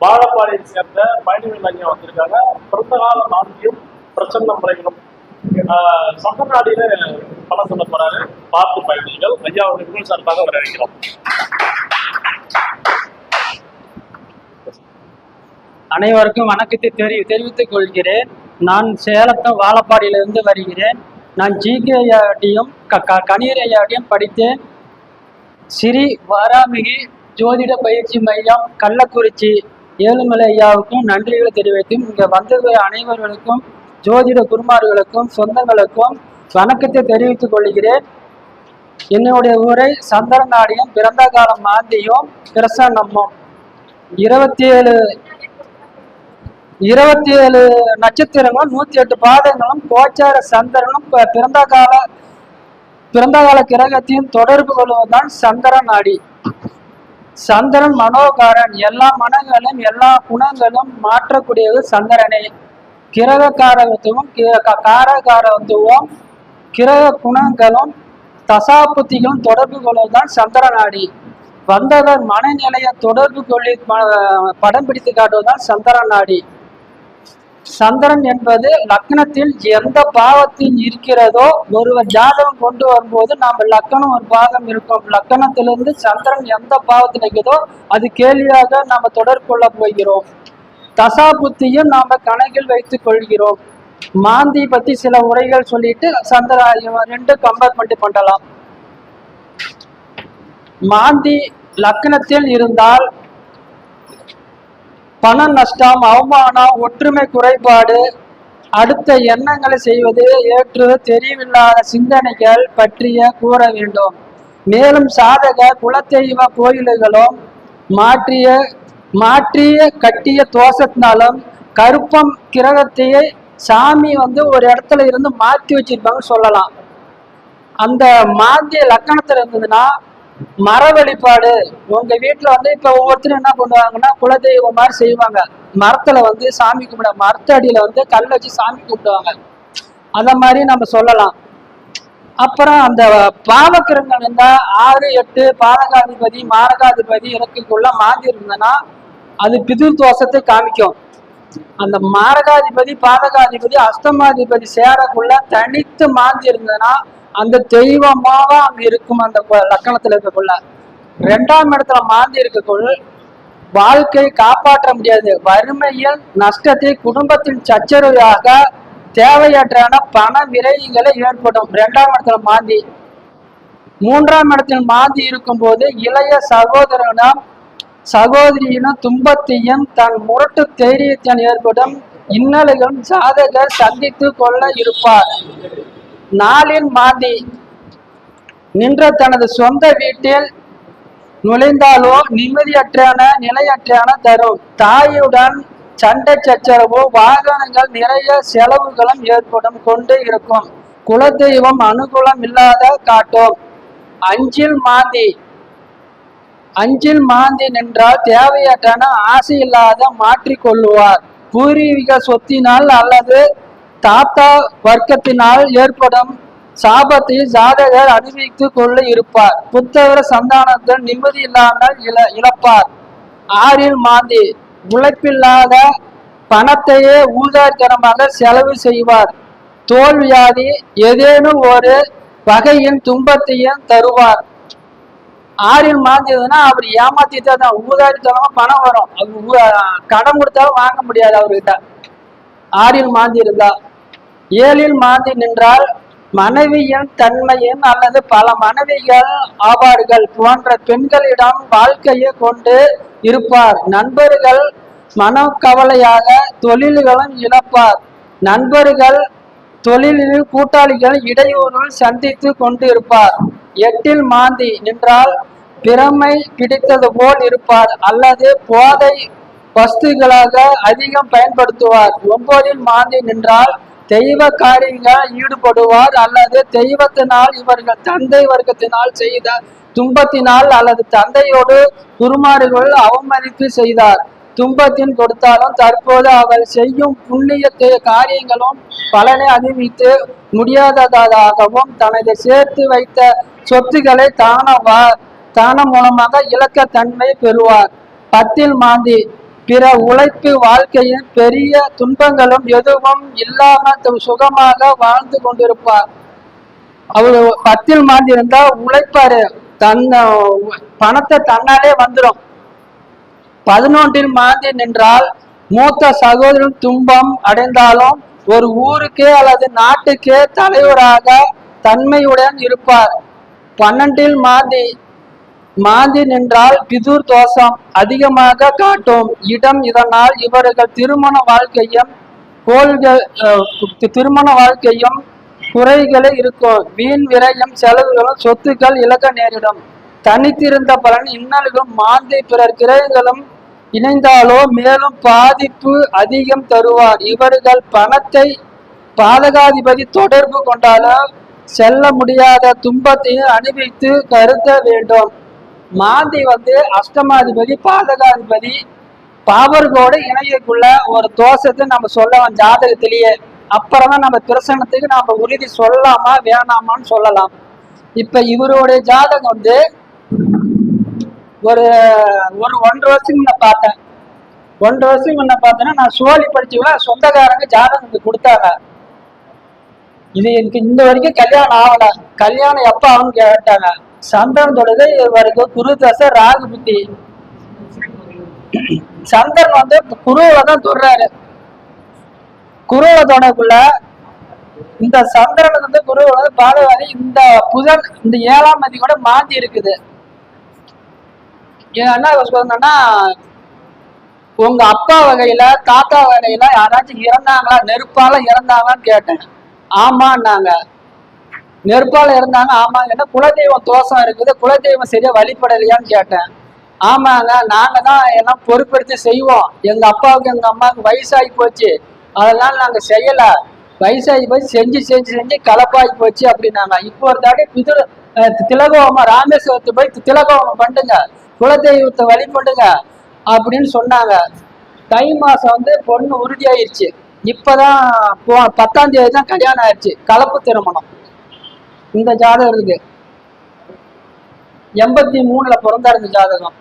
வாழப்பாடியை சேர்ந்த பயணிகள் ஐயா வந்திருக்காங்க. பிறந்த கால நாட்டியும் பிரச்சனை முறைகளும். ஆஹ் சமநாடியில பல சொல்ல போறாரு. பார்த்து பயணிகள். ஐயா அவர்கள் சார்பாக வரவேற்கிறோம். அனைவருக்கும் வணக்கத்தை தெரி தெரிவித்துக் கொள்கிறேன். நான் சேலத்தம் வாழப்பாடியிலிருந்து வருகிறேன். நான் ஜிகேஆடியும் க. க ஐயாட்டியும் படித்தேன். ஸ்ரீ வாராமிகி ஜோதிட பயிற்சி மையம் கள்ளக்குறிச்சி ஏழுமலை ஐயாவுக்கும் நன்றிகளை தெரிவித்தும் இங்கே வந்தது அனைவர்களுக்கும் ஜோதிட குருமார்களுக்கும் சொந்தங்களுக்கும் வணக்கத்தை தெரிவித்துக் கொள்கிறேன். என்னுடைய ஊரை சந்திரநாடியும் பிறந்த காலம் மாந்தியும் பிரசன்னமும் இருபத்தி ஏழு இருபத்தி ஏழு நட்சத்திரங்களும் நூத்தி எட்டு பாதங்களும் கோச்சார சந்திரனும் ப- பிறந்த கால பிறந்த கால கிரகத்தையும் தொடர்பு கொள்வதுதான் சந்திரநாடி சந்திரன் மனோகாரன். எல்லா மனங்களும் எல்லா குணங்களும் மாற்றக்கூடியது சந்திரனே. கிரக காரகத்துவம் காரகாரத்துவம் கிரக குணங்களும் தசாபுத்திகளும் தொடர்பு கொள்வதுதான் சந்திரநாடி வந்தவர் மனநிலையை தொடர்பு கொள்ளி படம் பிடித்து காட்டுவதுதான் சந்திரநாடி சந்திரன் என்பது லக்னத்தில் எந்த பாவத்தில் இருக்கிறதோ ஒருவர் ஜாதகம் கொண்டு வரும்போது நாம் லக்கணம் ஒரு பாகம் இருக்கும். லக்கணத்திலிருந்து சந்திரன் எந்த பாவத்தில் இருக்குதோ அது கேள்வியாக நாம் தொடர்பு கொள்ள போகிறோம். தசா புத்தியும் நாம் கணக்கில் வைத்துக் கொள்கிறோம். மாந்தி பத்தி சில உரைகள் சொல்லிட்டு சந்திர ரெண்டு கம்பேர்மெண்ட் பண்ணலாம். மாந்தி லக்னத்தில் இருந்தால் பண நஷ்டம் அவமானம் ஒற்றுமை குறைபாடு அடுத்த எண்ணங்களை செய்வது ஏற்று தெரியவில்லாத சிந்தனைகள் பற்றிய கூற வேண்டும். மேலும் சாதக குலதெய்வ கோயில்களும் மாற்றிய மாற்றிய கட்டிய தோஷத்தினாலும் கருப்பம் கிரகத்தையே சாமி வந்து ஒரு இடத்துல இருந்து மாற்றி வச்சிருப்பாங்கன்னு சொல்லலாம். அந்த மாந்திய லக்கணத்துல இருந்ததுன்னா மர வழிபாடு. உங்க வீட்டுல வந்து இப்ப ஒவ்வொருத்தரும் என்ன பண்ணுவாங்கன்னா குலதெய்வம் மாதிரி செய்வாங்க. மரத்துல வந்து சாமி கும்பிட மரத்து அடியில வந்து கல் வச்சு சாமி கும்பிடுவாங்க. அந்த மாதிரி நம்ம சொல்லலாம். அப்புறம் அந்த பாவக்கிரங்கள் இருந்தா ஆறு எட்டு பாதகாதிபதி மாரகாதிபதி இலக்குக்குள்ள மாந்தி இருந்ததுன்னா அது பிது தோஷத்தை காமிக்கும். அந்த மாரகாதிபதி பாதகாதிபதி அஸ்தமாதிபதி சேரக்குள்ள தனித்து மாந்தி இருந்ததுன்னா அந்த தெய்வமாக அங்க இருக்கும் அந்த லக்கணத்துல இருக்கக்குள்ள ரெண்டாம் இடத்துல மாந்தி இருக்கக்குள் வாழ்க்கை காப்பாற்ற முடியாது. வறுமையில் நஷ்டத்தை குடும்பத்தின் சச்சரவாக தேவையற்றான பண விரைகளை ஏற்படும். ரெண்டாம் இடத்துல மாந்தி. மூன்றாம் இடத்தில் மாந்தி இருக்கும் போது இளைய சகோதரனும் சகோதரியினும் துன்பத்தையும் தன் முரட்டு தைரியத்தின் ஏற்படும் இன்னல்களும் ஜாதகர் சந்தித்து கொள்ள இருப்பார். நாளில் மாந்தி நின்ற தனது சொந்த வீட்டில் நுழைந்தாலோ நிம்மதியற்றான நிலையற்றான தரும். தாயுடன் சண்டை சச்சரவு வாகனங்கள் நிறைய செலவுகளும் ஏற்படும் கொண்டு இருக்கும். குலதெய்வம் அனுகூலம் இல்லாத காட்டும். அஞ்சில் மாந்தி. அஞ்சில் மாந்தி நின்றால் தேவையற்றான ஆசை இல்லாத மாற்றிக்கொள்ளுவார். பூர்வீக சொத்தினால் அல்லது தாத்தா வர்க்கத்தினால் ஏற்படும் சாபத்தை ஜாதகர் அனுபவித்து கொள்ள இருப்பார். புத்தகர சந்தானத்தில் நிம்மதி இல்லாமல் இழ இழப்பார். ஆறில் மாந்தி உழைப்பில்லாத பணத்தையே ஊதாரித்தனமாக செலவு செய்வார். தோல்வியாதி ஏதேனும் ஒரு வகையின் துன்பத்தையும் தருவார். ஆறில் மாந்ததுன்னா அவர் ஏமாத்திட்டா தான் ஊதாரித்தனமா பணம் வரும். அவர் கடன் கொடுத்தாலும் வாங்க முடியாது அவர்கிட்ட. ஆறில் மாந்தி இருந்தா ஏழில் மாந்தி நின்றால் மனைவியின் தன்மையின் அல்லது பல மனைவிகள் ஆவார்கள் போன்ற பெண்களிடம் வாழ்க்கையை கொண்டு இருப்பார். நண்பர்கள் மனக்கவலையாக தொழில்களும் இழப்பார். நண்பர்கள் தொழிலில் கூட்டாளிகள் இடையூறுகள் சந்தித்து கொண்டு இருப்பார் எட்டில் மாந்தி நின்றால் பிறமை பிடித்தது போல் இருப்பார் அல்லது போதை வஸ்துகளாக அதிகம் பயன்படுத்துவார். ஒன்பதில் மாந்தி நின்றால் தெய்வ காரியங்கள் ஈடுபடுவார் அல்லது தெய்வத்தினால் இவர்கள் தந்தை வர்க்கத்தினால் செய்த துன்பத்தினால் அல்லது தந்தையோடு குருமார்கள் அவமதிப்பு செய்தார். துன்பத்தின் கொடுத்தாலும் தற்போது அவர் செய்யும் புண்ணிய காரியங்களும் பலனை அறிவித்து முடியாததாகவும் தனது சேர்த்து வைத்த சொத்துக்களை தான தானம் மூலமாக இலக்க தன்மை பெறுவார். பத்தில் மாந்தி பிற உழைப்பு வாழ்க்கையில் பெரிய துன்பங்களும் எதுவும் இல்லாம சுகமாக வாழ்ந்து கொண்டிருப்பார். அவர் பத்தில் மாந்தி இருந்தா உழைப்பாரு தன்னை பணத்தை தன்னாலே வந்துடும் பதினொன்றில் மாந்தி நின்றால் மூத்த சகோதரன் துன்பம் அடைந்தாலும் ஒரு ஊருக்கே அல்லது நாட்டுக்கே தலைவராக தன்மையுடன் இருப்பார். பன்னெண்டில் மாந்தி மாந்தி நின்றால் பிதுர் தோஷம் அதிகமாக காட்டும். இடம் இதனால் இவர்கள் திருமண வாழ்க்கையும் கோள்கள் திருமண வாழ்க்கையும் குறைகளே இருக்கும். வீண் விரயம் செலவுகளும் சொத்துக்கள் இழக்க நேரிடும். தனித்திருந்த பலன் இன்னல்களும் மாந்தி பிறர் கிரகங்களும் இணைந்தாலோ மேலும் பாதிப்பு அதிகம் தருவார். இவர்கள் பணத்தை பாதகாதிபதி தொடர்பு கொண்டாலும் செல்ல முடியாத துன்பத்தையும் அனுபவித்து கருத வேண்டும். மாந்தி வந்து அஷ்டமாதிபதி பாதகாதிபதி பாவர்களோட இணையக்குள்ள ஒரு தோஷத்தை நம்ம சொல்லவன் ஜாதகத்திலேயே அப்புறம் தான் நம்ம பிரசனத்துக்கு நம்ம உறுதி சொல்லலாமா வேணாமான்னு சொல்லலாம். இப்ப இவருடைய ஜாதகம் வந்து ஒரு ஒரு ஒன்றரை வருஷம் முன்ன பார்த்தேன். ஒன்றரை வருஷம் முன்ன பார்த்தேன்னா நான் சோழி படிச்சவங்கள சொந்தக்காரங்க ஜாதகம் கொடுத்தாங்க. இது எனக்கு இந்த வரைக்கும் கல்யாணம் ஆகல. கல்யாணம் எப்ப ஆகும்னு கேட்டாங்க. சந்திரன் தொடுது இவருக்கு குரு தசை ராகு புத்தி. சந்திரன் வந்து குருவை தான் தொடுறாரு. குருவை தொடக்குள்ள இந்த சந்திரனுக்கு வந்து குருவோட வந்து இந்த புதன் இந்த ஏழாம் மதி கூட மாந்தி இருக்குது. என்ன சொல்லுங்கன்னா உங்க அப்பா வகையில தாத்தா வகையில யாராச்சும் இறந்தாங்களா நெருப்பால இறந்தாங்களான்னு கேட்டேன். ஆமான்னாங்க. நெருப்பால இருந்தாங்க ஆமாங்க என்ன? குலதெய்வம் தோஷம் இருக்குது. குலதெய்வம் சரியா வழிபடலையான்னு கேட்டேன். ஆமாங்க நாங்க தான் எல்லாம் பொறுப்பெடுத்து செய்வோம். எங்க அப்பாவுக்கு எங்க அம்மாவுக்கு வயசாகி போச்சு. அதனால நாங்க செய்யல. வயசாகி போய் செஞ்சு செஞ்சு செஞ்சு கலப்பாகி போச்சு அப்படின்னாங்க. இப்போ ஒரு தாட்டி பிதுரு திலகோமம் ராமேஸ்வரத்து போய் திலகோமம் பண்ணுங்க குலதெய்வத்தை வழிபடுங்க அப்படின்னு சொன்னாங்க. தை மாசம் வந்து பொண்ணு உறுதியாயிருச்சு. இப்பதான் பத்தாம் தேதி தான் கல்யாணம் ஆயிடுச்சு கலப்பு திருமணம். இந்த ஜாதகம் இருக்கு. எண்பத்தி மூணுல பிறந்தாரு இந்த ஜாதகம்.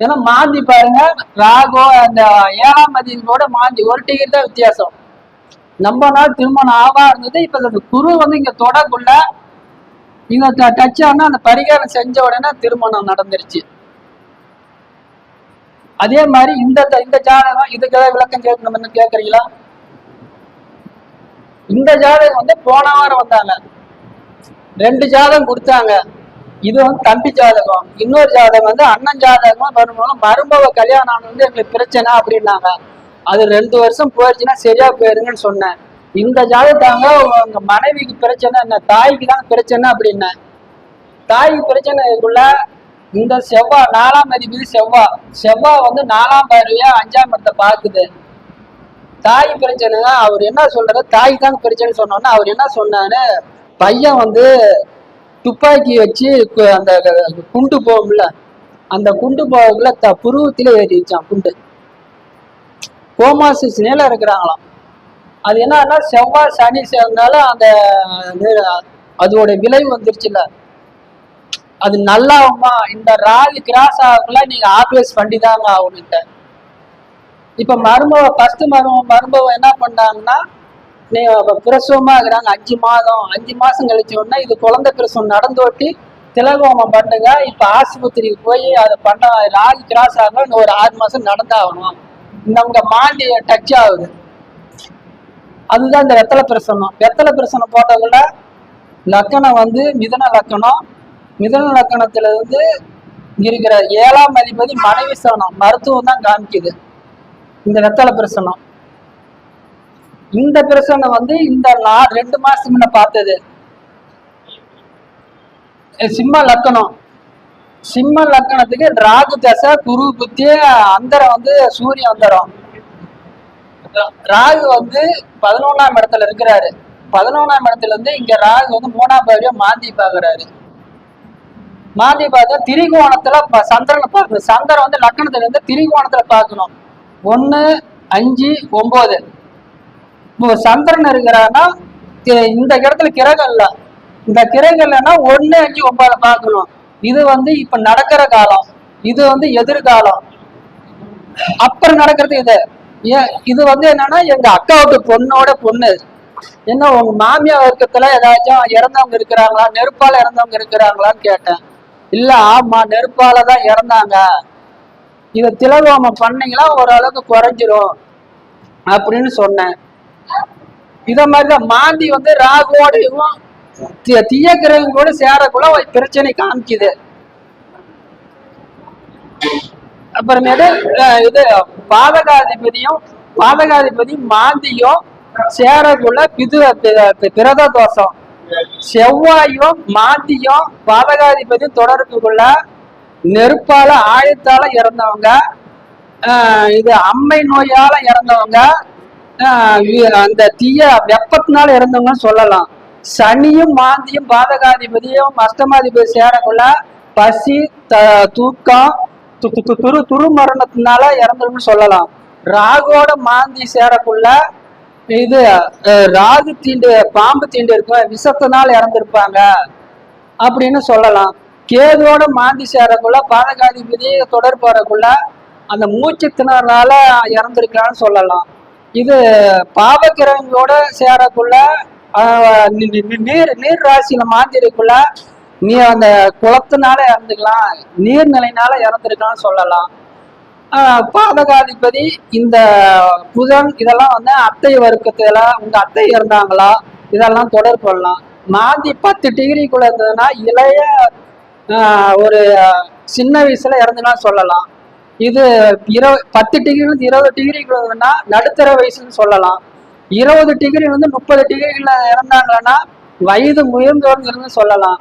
ஏன்னா மாந்தி பாருங்க ராகோ அந்த ஏழாம் மதியோட மாந்தி. ஒரு டிகிரி தான் வித்தியாசம். நம்ம நாள் திருமணம் ஆவா இருந்தது இப்ப அந்த குரு வந்து இங்க தொடக்குள்ள இங்க டச் ஆனா அந்த பரிகாரம் செஞ்ச உடனே திருமணம் நடந்துருச்சு. அதே மாதிரி இந்த இந்த ஜாதகம் இதுக்கு ஏதாவது விளக்கம் கேட்கணும்னு கேக்குறீங்களா இந்த ஜாதகம் வந்து போன வாரம் வந்தாங்க. ரெண்டு ஜாதகம் கொடுத்தாங்க. இது வந்து தம்பி ஜாதகம். இன்னொரு ஜாதகம் வந்து அண்ணன் ஜாதகம் வரும்போது மருமக கல்யாணம் ஆனது வந்து எங்களுக்கு பிரச்சனை அப்படின்னாங்க. அது ரெண்டு வருஷம் போயிடுச்சுன்னா சரியா போயிருங்கன்னு சொன்னேன். இந்த ஜாதகத்தாங்க உங்க மனைவிக்கு பிரச்சனை என்ன? தாய்க்கு தான் பிரச்சனை அப்படின்னேன் தாய்க்கு பிரச்சனைக்குள்ள இந்த செவ்வாய் நாலாம் அதிபதி செவ்வாய் செவ்வாய் வந்து நாலாம் பார்வையா அஞ்சாம் இடத்தை பார்க்குது. தாய் பிரச்சனை அவர் என்ன சொல்றது? தாய் தான் பிரச்சனை சொன்னோன்னா அவர் என்ன சொன்னாரு? பையன் வந்து துப்பாக்கி வச்சு கு- அந்த க- குண்டு போகும்ல அந்த குண்டு போகக்குள்ள த புருவத்திலே ஏறிச்சான் குண்டு. கோமாசிஸ் நிலை இருக்கிறாங்களாம். அது என்னன்னா செவ்வாய் சனி சேர்ந்தால அந்த அதோட விளைவு வந்துருச்சுல அது நல்லாவுமா இந்த ராகு கிராஸ் ஆகக்குள்ள நீங்க ஆப்ரேஸ் பண்ணி தாங்க ஆகணுன்ட்ட இப்ப மருமவ ஃபர்ஸ்ட் மரும மருமவ என்ன பண்ணாங்கன்னா பிரசவமா இருக்கிறாங்க. அஞ்சு மாதம் அஞ்சு மாசம் கழிச்ச உடனே இது குழந்தை பிரசவம் நடந்தோட்டி திலகோமம் பண்ணுங்க. இப்ப ஆஸ்பத்திரிக்கு போய் அதை பண்ண ராகு கிராஸ் ஆகணும் இன்னும் ஒரு ஆறு மாசம் நடந்தாகணும். நமக்கு மாண்டி டச் ஆகுது. அதுதான் இந்த வெத்தலை பிரசனம் வெத்தலை பிரசனம் போட்டதுல லக்கணம் வந்து மிதன லக்கணம். மிதன லக்கணத்துல இருந்து இருக்கிற ஏழாம் அதிபதி மனைவி சவனம் மருத்துவம் தான் காமிக்குது. இந்த வெத்தலை பிரசனம் இந்த பிரச்சனை வந்து இந்த ரெண்டு மாசம் முன்ன பார்த்தது. சிம்ம லக்கணம். சிம்ம லக்கணத்துக்கு ராகு தசை குரு புத்தி அந்தரம் வந்து சூரிய அந்தரம். ராகு வந்து பதினொன்னாம் இடத்துல இருக்கிறாரு. பதினொன்னாம் இடத்துல இருந்து இங்க ராகு வந்து மூணாம் பாவியா மாந்தி பாக்குறாரு மாந்தி பார்த்தா திரிகோணத்துல ப- சந்திரனை பார்க்கணும். சந்திரன் வந்து லக்கணத்துல இருந்து திரிகோணத்துல பார்க்கணும். ஒன்னு அஞ்சு ஒன்பது இப்போ சந்திரன் இருக்கிறான்னா இந்த இடத்துல கிரகம் இல்லை இந்த கிரகம் இல்லைன்னா ஒண்ணு அஞ்சு ஒன்பது பார்க்கணும். இது வந்து இப்ப நடக்கிற காலம். இது வந்து எதிர்காலம். அப்புறம் நடக்கிறது இது. ஏன் இது வந்து என்னன்னா எங்க அக்காவுக்கு பொண்ணோட பொண்ணு. என்ன உங்க மாமியார் வர்க்கத்துல ஏதாச்சும் இறந்தவங்க இருக்கிறாங்களா? நெருப்பால இறந்தவங்க இருக்கிறாங்களான்னு கேட்டேன். இல்ல ஆமா நெருப்பால தான் இறந்தாங்க. இதை திலகோமம் பண்ணீங்களா ஓரளவுக்கு குறைஞ்சிரும். அப்படின்னு சொன்னேன். இத மாதிரிதான். மாந்தி வந்து ராகுவோடையும் தி- தீய கிரகம் கூட சேரக்குள்ள பிரச்சனை காமிக்குது. அப்புறமேட்டு இது பாதகாதிபதியும் பாதகாதிபதி மாந்தியும் சேரக்குள்ள பிது பிரத தோஷம் செவ்வாயும் மாந்தியும் பாதகாதிபதி தொடர்புக்குள்ள நெருப்பால ஆயத்தால இறந்தவங்க இது அம்மை நோயால இறந்தவங்க அந்த தீய வெப்பத்தினால இறந்தவங்கன்னு சொல்லலாம். சனியும் மாந்தியும் பாதகாதிபதியும் அஷ்டமாதிபதி சேரக்குள்ள பசி த தூக்கம் து- து- துரு மரணத்தினால இறந்துருன்னு சொல்லலாம். ராகோட மாந்தி சேரக்குள்ள இது ராகு தீண்டு பாம்பு தீண்டு இருக்கும் விஷத்தினால இறந்துருப்பாங்க அப்படின்னு சொல்லலாம். கேதுவோட மாந்தி சேரக்குள்ள பாதகாதிபதி தொடர்பு வரக்குள்ள அந்த மூச்சு திணறனால சொல்லலாம். இது பாவக்கிரகங்களோட சேரக்குள்ள நி- நீர் நீர் ராசியில மாந்திருக்குள்ள நீ அந்த குளத்தினால இறந்துக்கலாம் நீர்நிலைனால இறந்துருக்கலாம்னு சொல்லலாம். பாதகாதிபதி இந்த புதன் இதெல்லாம் வந்து அத்தை வர்க்கத்துல உங்க அத்தை இருந்தாங்களா இதெல்லாம் தொடர் கொள்ளலாம். மாந்தி பத்து டிகிரிக்குள்ள இருந்ததுன்னா இளைய ஒரு சின்ன வயசுல இறந்துனா சொல்லலாம். இது இருபது பத்து டிகிரி வந்து இருபது டிகிரிக்குள்ள இருந்ததுன்னா நடுத்தர வயசுன்னு சொல்லலாம். இருபது டிகிரி வந்து முப்பது டிகிரிக்குள்ள இறந்தாங்கன்னா வயது முயர்ந்தவர்னு சொல்லலாம்.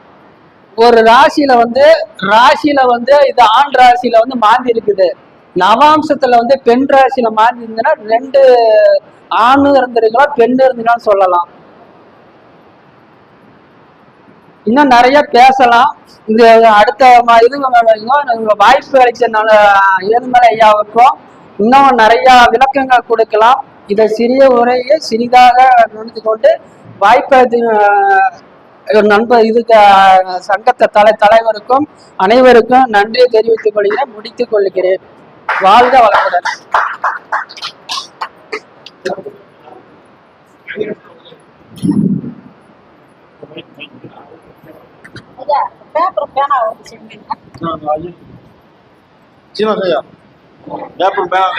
ஒரு ராசியில வந்து ராசியில வந்து இது ஆண் ராசியில வந்து மாந்தி இருக்குது. நவாம்சத்துல வந்து பெண் ராசியில மாந்தி இருந்ததுன்னா ரெண்டு ஆணும் இருந்திருக்கலாம் பெண் இருந்தீங்கன்னு சொல்லலாம். இன்னும் நிறைய பேசலாம். இந்த அடுத்த இது இன்னும் வாய்ப்பு கிடைச்சதுனால ஏழுமலை ஐயாவுக்கும் இன்னும் நிறைய விளக்கங்கள் கொடுக்கலாம். இதை சிறிய உரையை சிறிதாக நினைத்து கொண்டு வாய்ப்பு நண்பர் இதுக்கு சங்கத்தை சங்கத்த தலை தலைவருக்கும் அனைவருக்கும் நன்றியை தெரிவித்துக் கொள்கிறேன் முடித்துக் கொள்கிறேன். வாழ்க வளமுடன். ஐயா பேப்பர் பேனா வந்து சொல்லுங்க சீமா ஐயா பேப்பர் பேனா